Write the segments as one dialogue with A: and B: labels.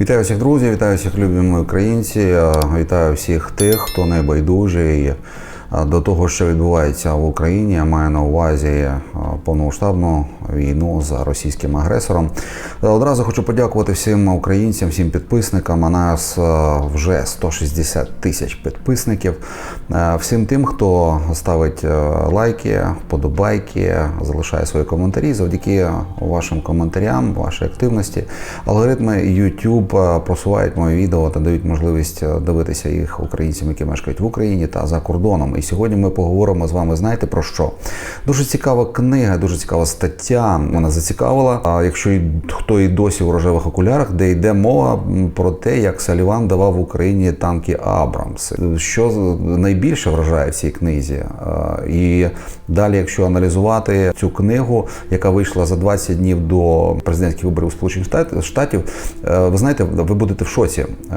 A: Вітаю всіх друзів, вітаю всіх любимі українці, вітаю всіх тих, хто не байдужий е, до того, що відбувається в Україні. Я маю на увазі е, повномасштабну війну з російським агресором. Е, Одразу хочу подякувати всім українцям, всім підписникам. У нас е, вже 160 тисяч підписників. Всім тим, хто ставить лайки, вподобайки, залишає свої коментарі. Завдяки вашим коментарям, вашій активності, алгоритми YouTube просувають мої відео та дають можливість дивитися їх українцям, які мешкають в Україні та за кордоном. Сьогодні ми поговоримо з вами. Знаєте про що? Дуже цікава книга, дуже цікава стаття. Мене зацікавила. А якщо і хто і досі у рожевих окулярах, де йде мова про те, як Саліван давав Україні танки Абрамс, що найбільше вражає в цій книзі. І далі, якщо аналізувати цю книгу, яка вийшла за 20 днів до президентських виборів Сполучених Штат- Штатів, е, ви знаєте, ви будете в шоці. Е,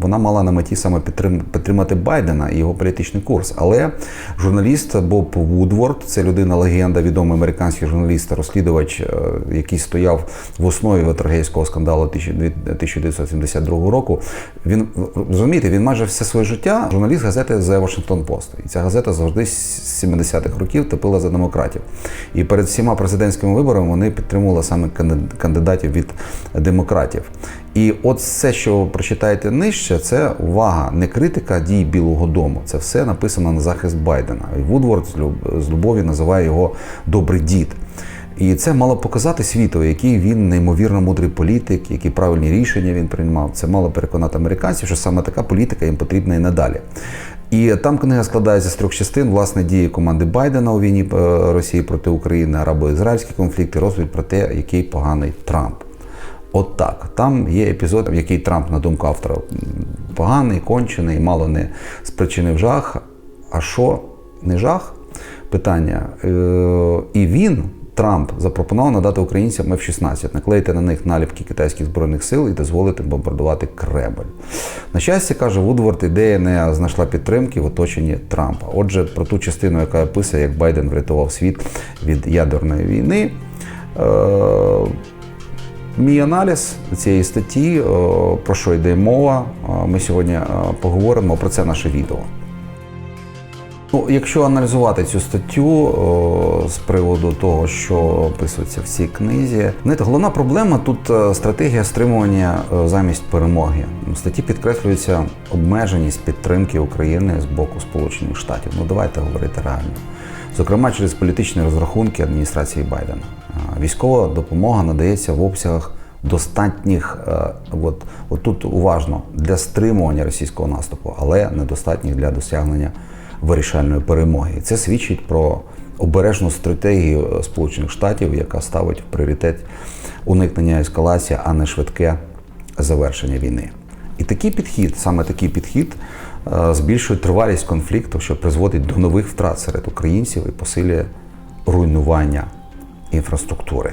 A: Вона мала на меті саме підтрим- підтримати Байдена і його політичний курс. Але журналіст Боб Вудворд, це людина легенда, відомий американський журналіст, розслідувач, е, який стояв в основі ватергейського скандалу 1972 року. Він розумієте, він майже все своє життя журналіст газети The Washington Post. І ця газета завжди з 70-х років топила за демократів. І перед всіма президентськими виборами вони підтримували саме канди- кандидатів від демократів. І от все, що прочитаєте нижче, це увага, не критика дій Білого Дому. Це все написано на захист Байдена. І Вудворд з люб- любові називає його добрий дід. І це мало показати світу, який він неймовірно мудрий політик, які правильні рішення він приймав. Це мало переконати американців, що саме така політика їм потрібна і надалі. І там книга складається з трьох частин: власне дії команди Байдена у війні е, Росії проти України, арабо-ізраїльські конфлікти, розповідь про те, який поганий Трамп. От. Там є епізод, в який Трамп, на думку автора, поганий, кончений, мало не спричинив жах. А що не жах? Питання. Е, І він, Трамп, запропонував надати українцям F-16, наклеїти на них наліпки китайських збройних сил і дозволити бомбардувати Кремль. На щастя, каже Вудворд, ідея не знайшла підтримки в оточенні Трампа. Отже, про ту частину, яка описує, як Байден врятував світ від ядерної війни. Е, Мій аналіз цієї статті, е, про що йде мова, е, ми сьогодні е, поговоримо про це наше відео. Ну, якщо аналізувати цю статтю з приводу того, що описується в цій книзі, знаєте, головна проблема тут стратегія стримування замість перемоги. В статті підкреслюється обмеженість підтримки України з боку Сполучених Штатів. Ну давайте говорити реально. Зокрема, через політичні розрахунки адміністрації Байдена. Військова допомога надається в обсягах достатніх, е, от, от тут уважно, для стримування російського наступу, але недостатніх для досягнення вирішальної перемоги. Це свідчить про обережну стратегію е, Сполучених Штатів, яка ставить в пріоритет уникнення ескалації, а не швидке завершення війни. І такий підхід, саме такий підхід, збільшує тривалість конфлікту, що призводить до нових втрат серед українців і посилює руйнування інфраструктури.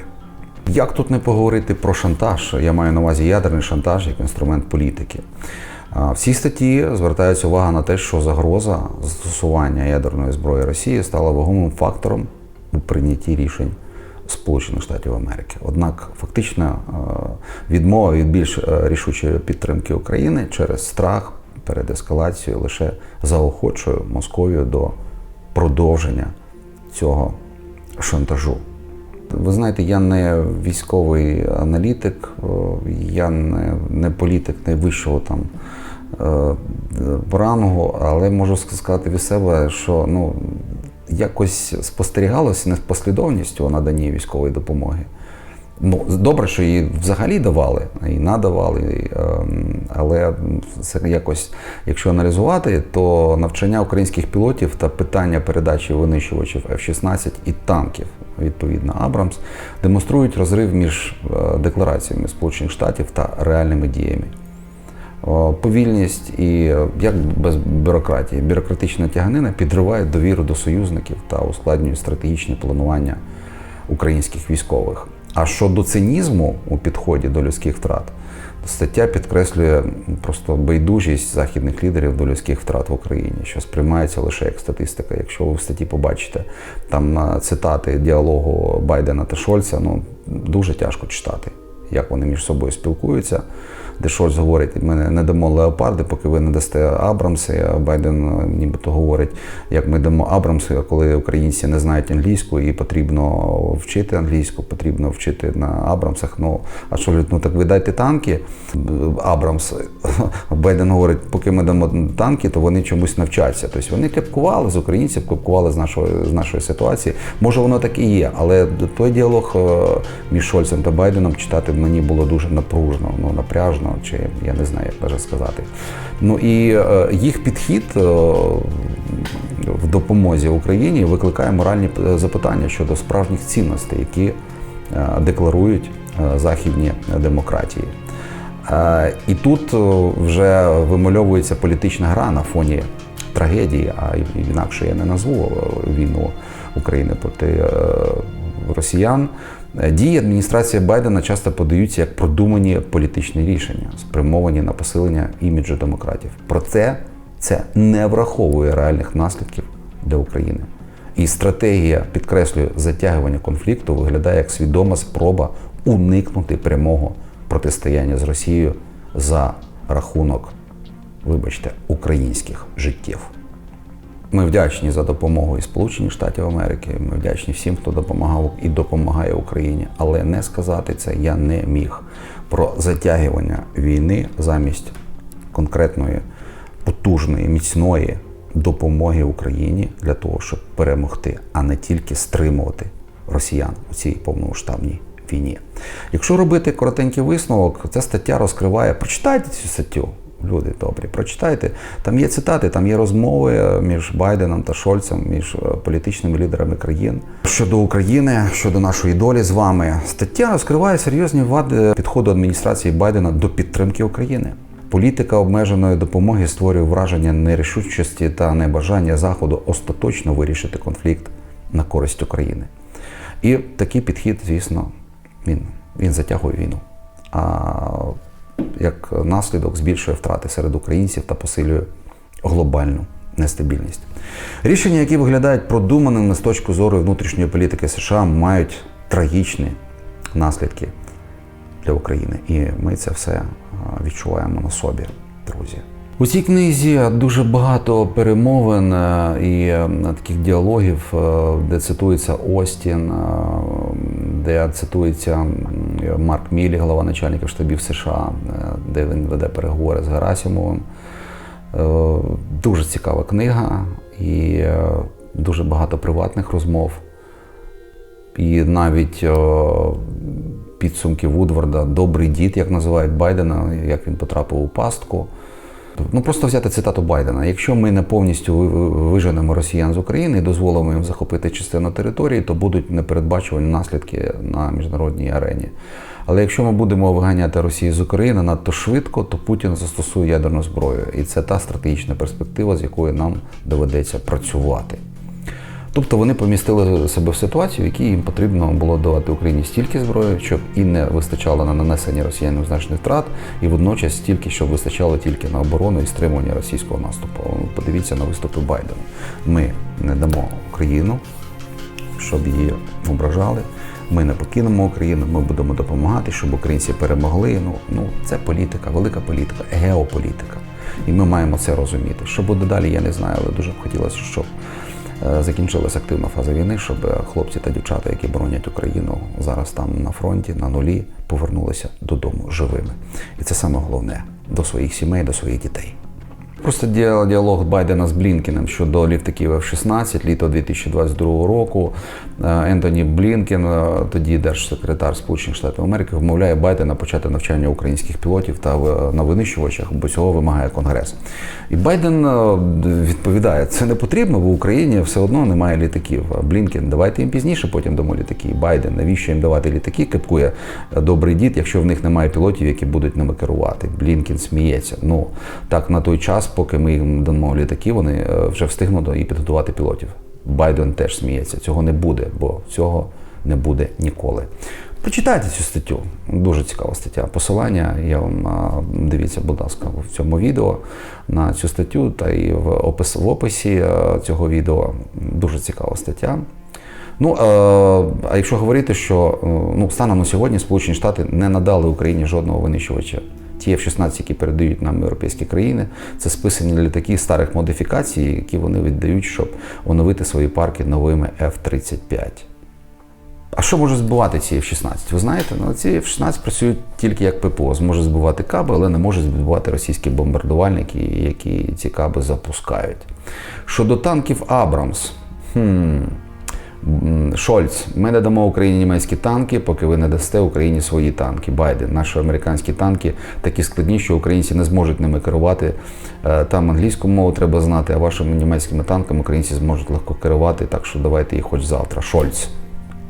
A: Як тут не поговорити про шантаж? Я маю на увазі ядерний шантаж як інструмент політики. В цій статті звертається увага на те, що загроза застосування ядерної зброї Росії стала вагомим фактором у прийнятті рішень Сполучених Штатів Америки. Однак фактично е, відмова від більш е, рішучої підтримки України через страх перед ескалацією лише заохочує Московію до продовження цього шантажу. Ви знаєте, я не військовий аналітик, я не, не політик найвищого там е, рангу, але можу сказати від себе, що ну, якось спостерігалося непослідовність у наданні військової допомоги. Ну, добре, що її взагалі давали, і надавали, ем, але це якось, якщо аналізувати, то навчання українських пілотів та питання передачі винищувачів F-16 і танків, відповідно Абрамс, демонструють розрив між е, деклараціями Сполучених Штатів та реальними діями. Повільність і як без бюрократії, бюрократична тяганина підриває довіру до союзників та ускладнює стратегічне планування українських військових. А щодо цинізму у підході до людських втрат, стаття підкреслює просто байдужість західних лідерів до людських втрат в Україні, що сприймається лише як статистика. Якщо ви в статті побачите там цитати діалогу Байдена та Шольца, ну дуже тяжко читати, як вони між собою спілкуються. Де Шольц говорить, ми не дамо леопарди, поки ви не дасте Абрамси. А Байден е, нібито говорить, як ми дамо Абрамси, коли українці не знають англійську і потрібно вчити англійську, потрібно вчити на Абрамсах. Ну а що говорить, ну так ви дайте танки Абрамс. Байден говорить, поки ми дамо танки, то вони чомусь навчаться. Тобто вони кепкували з українців, кепкували з нашої з нашої ситуації. Може, воно так і є, але той діалог е, між Шольцем та Байденом читати мені було дуже напружно, ну напряжно, чи я не знаю, як навіть сказати. Ну і е, їх підхід е, в допомозі Україні викликає моральні е, запитання щодо справжніх цінностей, які декларують західні демократії. І тут вже вимальовується політична гра на фоні трагедії, а інакше я не назву війну України проти росіян. Е, Дії адміністрації Байдена часто подаються як продумані політичні рішення, спрямовані на посилення іміджу демократів. Проте це не враховує реальних наслідків для України. І стратегія, підкреслюю, затягування конфлікту виглядає як свідома спроба уникнути прямого протистояння з Росією за рахунок, вибачте, українських життів. Ми вдячні за допомогу і Сполучених Штатів Америки. Ми вдячні всім, хто допомагав і допомагає Україні. Але не сказати це я не міг про затягування війни замість конкретної, потужної, міцної допомоги Україні для того, щоб перемогти, а не тільки стримувати росіян у цій повномасштабній війні. Якщо робити коротенький висновок, ця стаття розкриває. Прочитайте цю статтю. Люди добрі, прочитайте. Там є цитати, там є розмови між Байденом та Шольцем, між е, політичними лідерами країн щодо України, щодо нашої долі з вами. Стаття розкриває серйозні вади підходу адміністрації Байдена до підтримки України. Політика обмеженої допомоги створює враження нерішучості та небажання Заходу остаточно вирішити конфлікт на користь України. І такий підхід, звісно, він, він затягує війну. А як наслідок збільшує втрати серед українців та посилює глобальну нестабільність. Рішення, які виглядають продуманими з точки зору внутрішньої політики США, мають трагічні наслідки для України. І ми це все відчуваємо на собі, друзі. У цій книзі дуже багато перемовин е, і е, таких діалогів, е, де цитується Остін, е, де цитується Марк Мілі, голова начальників штабів США, е, де він веде переговори з Герасимовим. Е, Дуже цікава книга і е, дуже багато приватних розмов. І навіть підсумки Вудварда Добрий дід, як називають Байдена, як він потрапив у пастку. Ну просто взяти цитату Байдена: якщо ми не повністю ви- ви- виженемо росіян з України і дозволимо їм захопити частину території, то будуть непередбачувані наслідки на міжнародній арені. Але якщо ми будемо виганяти Росію з України надто швидко, то Путін застосує ядерну зброю. І це та стратегічна перспектива, з якою нам доведеться працювати. Тобто вони помістили себе в ситуацію, в якій їм потрібно було давати Україні стільки зброї, щоб і не вистачало на нанесення росіянам значних втрат, і водночас стільки, щоб вистачало тільки на оборону і стримування російського наступу. Подивіться на виступи Байдена. Ми не дамо Україну, щоб її ображали. Ми не покинемо Україну, ми будемо допомагати, щоб українці перемогли. Ну, ну це політика, велика політика, геополітика. І ми маємо це розуміти. Що буде далі, я не знаю, але дуже б хотілося, щоб закінчилась активна фаза війни, щоб е, хлопці та дівчата, які боронять Україну зараз там на фронті, на нулі, повернулися додому живими. І це саме головне до своїх сімей, до своїх дітей. Просто діа- діалог Байдена з Блінкеном щодо літаків F-16 літо 2022 року. Е, Ентоні Блінкен, е, тоді держсекретар Сполучених Штатів Америки, вмовляє Байдена почати навчання українських пілотів та на винищувачах, бо цього вимагає Конгрес. І Байден е, відповідає: це не потрібно, бо в Україні все одно немає літаків. Блінкен, давайте їм пізніше, потім дамо літаки. Байден, навіщо їм давати літаки? Кипкує е, добрий дід, якщо в них немає пілотів, які будуть ними керувати. Блінкен сміється. Ну так на той час, поки ми їм дамо літаки, вони е, вже встигнуть і підготувати пілотів. Байден теж сміється. Цього не буде, бо цього не буде ніколи. Почитайте цю статтю. Дуже цікава стаття. Посилання я вам дивіться, будь ласка, в цьому відео на цю статтю та і в опис в описі е, цього відео. Дуже цікава стаття. Ну, е, а якщо говорити, що ну, станом на сьогодні Сполучені Штати не надали Україні жодного винищувача Ті F-16, які передають нам європейські країни, це списані літаки старих модифікацій, які вони віддають, щоб оновити свої парки новими F-35. А що може збивати ці F-16? Ви знаєте, ну ці F-16 працюють тільки як ППО, зможе збивати каби, але не може збивати російські бомбардувальники, які ці каби запускають. Щодо танків Абрамс. Хм. Шольц, ми не дамо Україні німецькі танки, поки ви не дасте Україні свої танки. Байден, наші американські танки такі складні, що українці не зможуть ними керувати. Е, Там англійську мову треба знати, а вашими німецькими танками українці зможуть легко керувати, так що давайте їх хоч завтра. Шольц.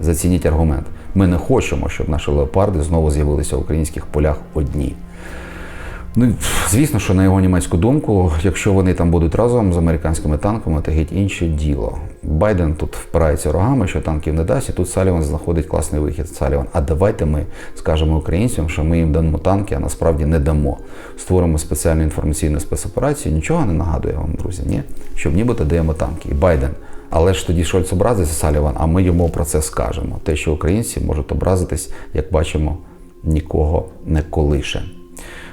A: Зацініть аргумент. Ми не хочемо, щоб наші леопарди знову з'явилися в українських полях одні. Ну, звісно, що на його німецьку думку, якщо вони там будуть разом з американськими танками, то геть інше діло. Байден тут впирається рогами, що танків не дасть, і тут Саліван знаходить класний вихід. Саліван, а давайте ми скажемо українцям, що ми їм дамо танки, а насправді не дамо. Створимо спеціальну інформаційну спецоперацію. Нічого не нагадує вам, друзі, ні? Щоб нібито даємо танки. І Байден. Але ж тоді Шольц образиться Саліван, а ми йому про це скажемо. Те, що українці можуть образитись, як бачимо, нікого не колише.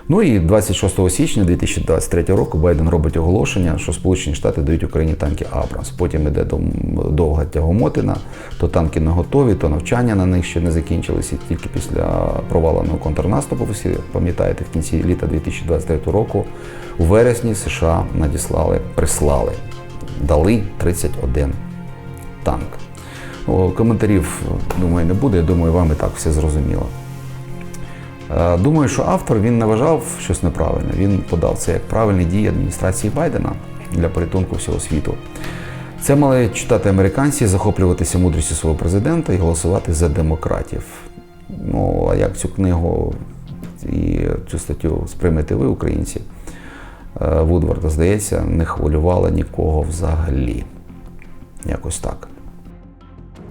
A: Ну і 26 січня 2023 року Байден робить оголошення, що Сполучені Штати дають Україні танки Абрамс. Потім дом- довга тягомотина, то танки не готові, то навчання на них ще не закінчилися. Тільки після проваленого контрнаступу, всі пам'ятаєте, в кінці літа 2023 року у вересні США надіслали, прислали, дали 31 танк. Коментарів, думаю, не буде. Я думаю, вам і так все зрозуміло. Е, Думаю, що автор він не вважав щось неправильне. Він подав це як правильні дії адміністрації Байдена для порятунку всього світу. Це мали читати американці, захоплюватися мудрістю свого президента і голосувати за демократів. Ну, а як цю книгу і цю статтю сприймете ви, українці, е, Вудварда, здається, не хвилювала нікого взагалі. Якось так.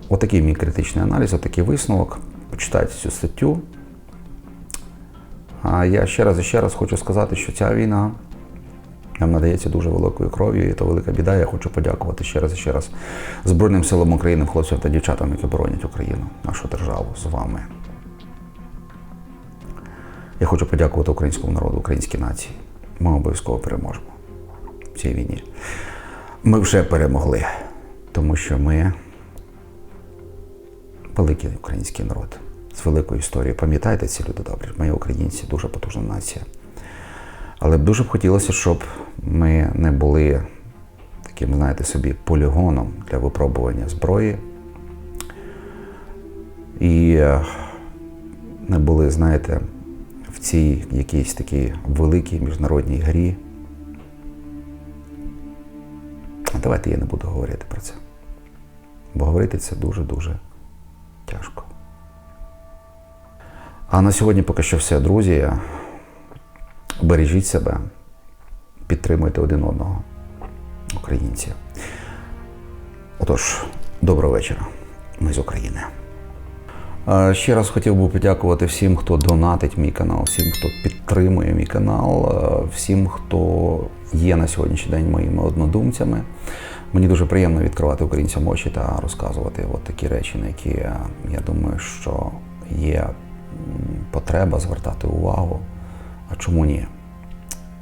A: Отакий мій критичний аналіз, отакий висновок. Почитайте цю статтю. А я ще раз і ще раз хочу сказати, що ця війна нам надається дуже великою кров'ю, і це велика біда. Я хочу подякувати ще раз і ще раз Збройним силам України, хлопцям та дівчатам, які боронять Україну, нашу державу з вами. Я хочу подякувати українському народу, українській нації. Ми обов'язково переможемо в цій війні. Ми вже перемогли, тому що ми великий український народ з великою історією. Пам'ятайте ці люди добре. Ми українці, дуже потужна нація. Але б дуже б хотілося, щоб ми не були таким, знаєте, собі полігоном для випробування зброї. І е, не були, знаєте, в цій якійсь такій великій міжнародній грі. Давайте я не буду говорити про це. Бо говорити це дуже-дуже тяжко. А на сьогодні поки що все, друзі. Бережіть себе, підтримуйте один одного, українці. Отож, доброго вечора. Ми з України. Ще раз хотів би подякувати всім, хто донатить мій канал, всім, хто підтримує мій канал, всім, хто є на сьогоднішній день моїми однодумцями. Мені дуже приємно відкривати українцям очі та розказувати от такі речі, на які я думаю, що є потреба звертати увагу. А чому ні?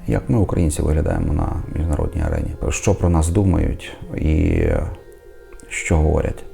A: Як ми, українці, виглядаємо на міжнародній арені? Що про нас думають і що говорять?